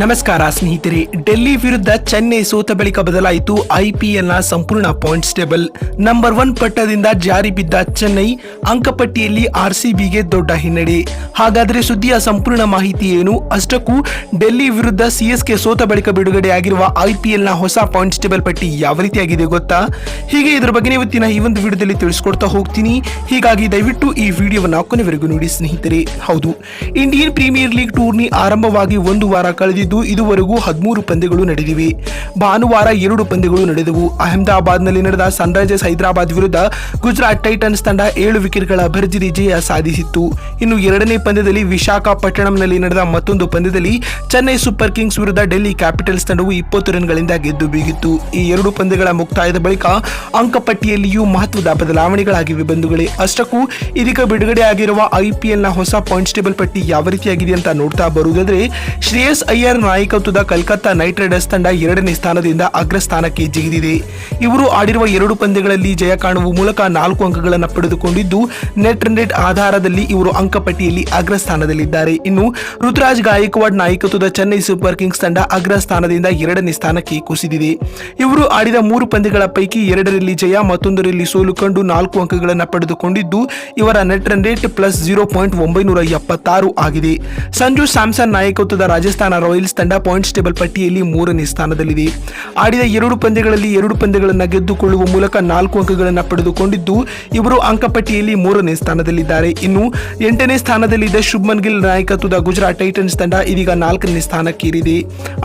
ನಮಸ್ಕಾರ, ಸ್ನೇಹಿತರೆ. ಡೆಲ್ಲಿ ವಿರುದ್ಧ ಚೆನ್ನೈ ಸೋತ ಬಳಿಕ ಬದಲಾಯಿತು ಐಪಿಎಲ್ನ ಸಂಪೂರ್ಣ ಪಾಯಿಂಟ್ಸ್ ಟೇಬಲ್ ನಂಬರ್ ಒನ್ ಪಟ್ಟದಿಂದ ಜಾರಿ ಬಿದ್ದ ಚೆನ್ನೈ ಅಂಕಪಟ್ಟಿಯಲ್ಲಿ ಆರ್ಸಿಬಿಗೆ ದೊಡ್ಡ ಹಿನ್ನಡೆ. ಹಾಗಾದರೆ ಸುದ್ದಿಯ ಸಂಪೂರ್ಣ ಮಾಹಿತಿ ಏನು? ಅಷ್ಟಕ್ಕೂ ಡೆಲ್ಲಿ ವಿರುದ್ಧ ಸಿಎಸ್ಕೆ ಸೋತ ಬಳಿಕ ಬಿಡುಗಡೆಯಾಗಿರುವ ಐಪಿಎಲ್ನ ಹೊಸ ಪಾಯಿಂಟ್ಸ್ ಟೇಬಲ್ ಪಟ್ಟಿ ಯಾವ ರೀತಿಯಾಗಿದೆ ಗೊತ್ತಾ? ಹೀಗೆ ಇದರ ಬಗ್ಗೆ ಇವತ್ತಿನ ಈ ಒಂದು ವಿಡಿಯೋದಲ್ಲಿ ತಿಳಿಸ್ಕೊಡ್ತಾ ಹೋಗ್ತೀನಿ. ಹೀಗಾಗಿ ದಯವಿಟ್ಟು ಈ ವಿಡಿಯೋವನ್ನು ಕೊನೆವರೆಗೂ ನೋಡಿ, ಸ್ನೇಹಿತರೆ. ಹೌದು, ಇಂಡಿಯನ್ ಪ್ರೀಮಿಯರ್ ಲೀಗ್ ಟೂರ್ನಿ ಆರಂಭವಾಗಿ ಒಂದು ವಾರ ಕಳೆದಿದ್ದು ಇದುವರೆಗೂ ಹದಿಮೂರು ಪಂದ್ಯಗಳು ನಡೆದಿವೆ. ಭಾನುವಾರ ಎರಡು ಪಂದ್ಯಗಳು ನಡೆದವು. ಅಹಮದಾಬಾದ್ನಲ್ಲಿ ನಡೆದ ಸನ್ರೈಸರ್ಸ್ ಹೈದರಾಬಾದ್ ವಿರುದ್ಧ ಗುಜರಾತ್ ಟೈಟನ್ಸ್ ತಂಡ ಏಳು ವಿಕೆಟ್ಗಳ ಭರ್ಜರಿ ಜಯ ಸಾಧಿಸಿತ್ತು. ಇನ್ನು ಎರಡನೇ ಪಂದ್ಯದಲ್ಲಿ ವಿಶಾಖಪಟ್ಟಣಂನಲ್ಲಿ ನಡೆದ ಮತ್ತೊಂದು ಪಂದ್ಯದಲ್ಲಿ ಚೆನ್ನೈ ಸೂಪರ್ ಕಿಂಗ್ಸ್ ವಿರುದ್ಧ ಡೆಲ್ಲಿ ಕ್ಯಾಪಿಟಲ್ಸ್ ತಂಡವು ಇಪ್ಪತ್ತು ರನ್ಗಳಿಂದ ಗೆದ್ದು ಬೀಗಿತ್ತು. ಈ ಎರಡು ಪಂದ್ಯಗಳ ಮುಕ್ತಾಯದ ಬಳಿಕ ಅಂಕಪಟ್ಟಿಯಲ್ಲಿಯೂ ಮಹತ್ವದ ಬದಲಾವಣೆಗಳಾಗಿವೆ ಬಂಧುಗಳೇ. ಅಷ್ಟಕ್ಕೂ ಇದೀಗ ಬಿಡುಗಡೆಯಾಗಿರುವ ಐಪಿಎಲ್ನ ಹೊಸ ಪಾಯಿಂಟ್ಸ್ ಟೇಬಲ್ ಪಟ್ಟಿ ಯಾವ ರೀತಿಯಾಗಿದೆ ಅಂತ ನೋಡ್ತಾ ಬರುವುದಾದ್ರೆ ಶ್ರೇಯಸ್ ಅಯ್ಯರ್ ನಾಯಕತ್ವದ ಕಲ್ಕತ್ತಾ ನೈಟ್ ರೈಡರ್ಸ್ ತಂಡ ಎರಡನೇ ಸ್ಥಾನದಿಂದ ಅಗ್ರಸ್ಥಾನಕ್ಕೆ ಜಿಗಿದಿದೆ. ಇವರು ಆಡಿರುವ ಎರಡು ಪಂದ್ಯಗಳಲ್ಲಿ ಜಯ ಕಾಣುವ ಮೂಲಕ ನಾಲ್ಕು ಅಂಕಗಳನ್ನು ಪಡೆದುಕೊಂಡಿದ್ದು, ನೆಟ್ ರೇಟ್ ಆಧಾರದಲ್ಲಿ ಇವರು ಅಂಕಪಟ್ಟಿಯಲ್ಲಿ ಅಗ್ರಸ್ಥಾನದಲ್ಲಿದ್ದಾರೆ. ಇನ್ನು ಋತುರಾಜ್ ಗಾಯಕ್ವಾಡ್ ನಾಯಕತ್ವದ ಚೆನ್ನೈ ಸೂಪರ್ ಕಿಂಗ್ಸ್ ತಂಡ ಅಗ್ರಸ್ಥಾನದಿಂದ ಎರಡನೇ ಸ್ಥಾನಕ್ಕೆ ಕುಸಿದಿದೆ. ಇವರು ಆಡಿದ ಮೂರು ಪಂದ್ಯಗಳ ಪೈಕಿ ಎರಡರಲ್ಲಿ ಜಯ, ಮತ್ತೊಂದರಲ್ಲಿ ಸೋಲು ಕಂಡು ನಾಲ್ಕು ಅಂಕಗಳನ್ನು ಪಡೆದುಕೊಂಡಿದ್ದು, ಇವರ net run rate plus zero point ಒಂಬೈನೂರ ಎಪ್ಪತ್ತಾರು ಆಗಿದೆ. ಸಂಜು ಸ್ಯಾಮ್ಸನ್ ನಾಯಕತ್ವದ ರಾಜಸ್ಥಾನ ರಾಯಲ್ಸ್ ತಂಡ ಪಾಯಿಂಟ್ಸ್ ಟೇಬಲ್ ಪಟ್ಟಿಯಲ್ಲಿ ಮೂರನೇ ಸ್ಥಾನದಲ್ಲಿದೆ. ಆಡಿದ ಎರಡು ಪಂದ್ಯಗಳಲ್ಲಿ ಎರಡು ಪಂದ್ಯಗಳನ್ನು ಗೆದ್ದುಕೊಳ್ಳುವ ಮೂಲಕ ನಾಲ್ಕು ಅಂಕಗಳನ್ನು ಪಡೆದುಕೊಂಡಿದ್ದು, ಇವರು ಅಂಕಪಟ್ಟಿಯಲ್ಲಿ ಮೂರನೇ ಸ್ಥಾನದಲ್ಲಿದ್ದಾರೆ. ಇನ್ನು ಎಂಟನೇ ಸ್ಥಾನದಲ್ಲಿದ್ದ ಶುಭ್ಮನ್ ಗಿಲ್ ನಾಯಕತ್ವದ ಗುಜರಾತ್ ಟೈಟನ್ಸ್ ತಂಡ ಇದೀಗ ನಾಲ್ಕನೇ ಸ್ಥಾನಕ್ಕೇರಿದೆ.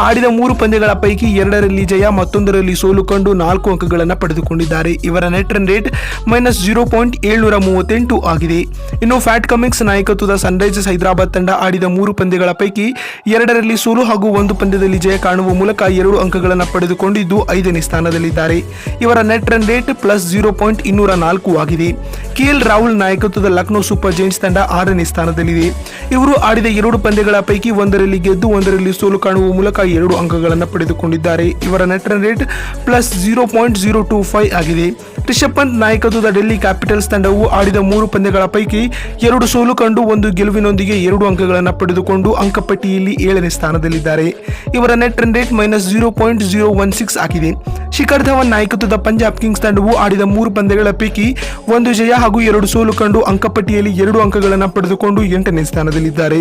ಆಡಿದ ಮೂರು ಪಂದ್ಯಗಳ ಪೈಕಿ ಎರಡರಲ್ಲಿ ಜಯ, ಮತ್ತೊಂದರಲ್ಲಿ ಸೋಲು ಕಂಡು ನಾಲ್ಕು ಅಂಕಗಳನ್ನು ಪಡೆದುಕೊಂಡಿದ್ದಾರೆ. ಇವರ net run rate minus zero point ಏಳ್ನೂರ ಮೂವತ್ತೆಂಟು ಆಗಿದೆ. ಇನ್ನು ಫ್ಯಾಟ್ ಕಮಿಂಗ್ಸ್ ನಾಯಕತ್ವದ ಸನ್ರೈಸರ್ಸ್ ಹೈದರಾಬಾದ್ ತಂಡ ಆಡಿದ ಮೂರು ಪಂದ್ಯಗಳ ಪೈಕಿ ಎರಡರಲ್ಲಿ ಸೋಲು ಹಾಗೂ ಒಂದು ಪಂದ್ಯದಲ್ಲಿ ಜಯ ಕಾಣುವ ಮೂಲಕ ಎರಡು ಅಂಕಗಳನ್ನು ಪಡೆದುಕೊಂಡಿದ್ದು ಐದನೇ ಸ್ಥಾನದಲ್ಲಿದ್ದಾರೆ. ಇವರ net run rate plus zero point ಇನ್ನೂರ ನಾಲ್ಕು ಆಗಿದೆ. ಕೆಎಲ್ ರಾಹುಲ್ ನಾಯಕತ್ವದ ಲಕ್ನೋ ಸೂಪರ್ ಜೈಂಟ್ಸ್ ತಂಡ ಆರನೇ ಸ್ಥಾನದಲ್ಲಿದೆ. ಇವರು ಆಡಿದ ಎರಡು ಪಂದ್ಯಗಳ ಪೈಕಿ ಒಂದರಲ್ಲಿ ಗೆದ್ದು ಒಂದರಲ್ಲಿ ಸೋಲು ಕಾಣುವ ಮೂಲಕ ಎರಡು ಅಂಕಗಳನ್ನು ಪಡೆದುಕೊಂಡಿದ್ದಾರೆ. ಇವರ net run rate plus zero point zero two five ಆಗಿದೆ. ರಿಷಬ್ ಪಂತ್ ನಾಯಕತ್ವದ ಡೆಲ್ಲಿ ಕ್ಯಾಪಿಟಲ್ಸ್ ತಂಡವು ಆಡಿದ ಮೂರು ಪಂದ್ಯಗಳ ಪೈಕಿ ಎರಡು ಸೋಲು ಕಂಡು ಒಂದು ಗೆಲುವಿನೊಂದಿಗೆ ಎರಡು ಅಂಕಗಳನ್ನು ಪಡೆದುಕೊಂಡು ಅಂಕಪಟ್ಟಿಯಲ್ಲಿ ಏಳನೇ ಸ್ಥಾನದಲ್ಲಿದ್ದಾರೆ. ಇವರ net run rate minus zero point zero one six ಆಗಿದೆ. ಶಿಖರ್ ಧವನ್ ನಾಯಕತ್ವದ ಪಂಜಾಬ್ ಕಿಂಗ್ಸ್ ತಂಡವು ಆಡಿದ ಮೂರು ಪಂದ್ಯಗಳ ಪೈಕಿ ಒಂದು ಜಯ ಹಾಗೂ ಎರಡು ಸೋಲು ಕಂಡು ಅಂಕಪಟ್ಟಿಯಲ್ಲಿ ಎರಡು ಅಂಕಗಳನ್ನು ಪಡೆದುಕೊಂಡು ಎಂಟನೇ ಸ್ಥಾನದಲ್ಲಿದ್ದಾರೆ.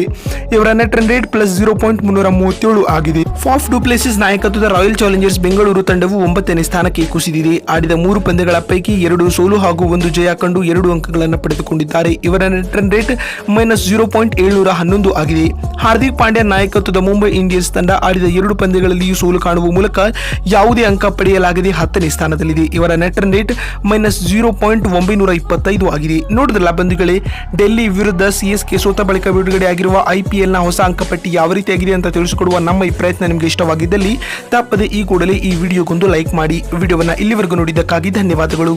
ಇವರ net run rate plus zero point ಮುನ್ನೂರ ಮೂವತ್ತೇಳು ಆಗಿದೆ. ಫಾಫ್ ಡುಪ್ಲೆಸಿಸ್ ನಾಯಕತ್ವದ ರಾಯಲ್ ಚಾಲೆಂಜರ್ಸ್ ಬೆಂಗಳೂರು ತಂಡವು ಒಂಬತ್ತನೇ ಸ್ಥಾನಕ್ಕೆ ಕುಸಿದಿದೆ. ಆಡಿದ ಮೂರು ಪಂದ್ಯಗಳ ಪೈಕಿ ಎರಡು ಸೋಲು ಹಾಗೂ ಒಂದು ಜಯ ಕಂಡು ಎರಡು ಅಂಕಗಳನ್ನು ಪಡೆದುಕೊಂಡಿದ್ದಾರೆ. ಇವರ net run rate minus zero point ಏಳ್ನೂರ ಹನ್ನೊಂದು ಆಗಿದೆ. ಹಾರ್ದಿಕ್ ಪಾಂಡ್ಯ ನಾಯಕತ್ವದ ಮುಂಬೈ ಇಂಡಿಯನ್ಸ್ ತಂಡ ಆಡಿದ ಎರಡು ಪಂದ್ಯಗಳಲ್ಲಿಯೂ ಸೋಲು ಕಾಣುವ ಮೂಲಕ ಯಾವುದೇ ಅಂಕ ಪಡೆಯಲಾಗದೆ ಹತ್ತನೇ ಸ್ಥಾನದಲ್ಲಿದೆ. ಇವರ net run rate minus zero point ಒಂಬೈನೂರ ಇಪ್ಪತ್ತೈದು ಆಗಿದೆ. ನೋಡಿದ್ರಲ್ಲ ಬಂಧುಗಳೇ ಡೆಲ್ಲಿ ವಿರುದ್ಧ ಸಿಎಸ್ಕೆ ಸೋತ ಬಳಿಕ ಬಿಡುಗಡೆಯಾಗಿರುವ ಐಪಿಎಲ್ನ ಹೊಸ ಅಂಕಪಟ್ಟಿ ಯಾವ ರೀತಿಯಾಗಿದೆ ಅಂತ ತಿಳಿಸಿಕೊಡುವ ನಮ್ಮ ಈ ಪ್ರಯತ್ನ ನಿಮಗೆ ಇಷ್ಟವಾಗಿದ್ದಲ್ಲಿ, ತಪ್ಪದೆ ಈ ಕೂಡಲೇ ಈ ವಿಡಿಯೋಗೊಂದು ಲೈಕ್ ಮಾಡಿ. ವಿಡಿಯೋವನ್ನು ಇಲ್ಲಿವರೆಗೂ ನೋಡಿದ್ದಕ್ಕಾಗಿ ಧನ್ಯವಾದಗಳು.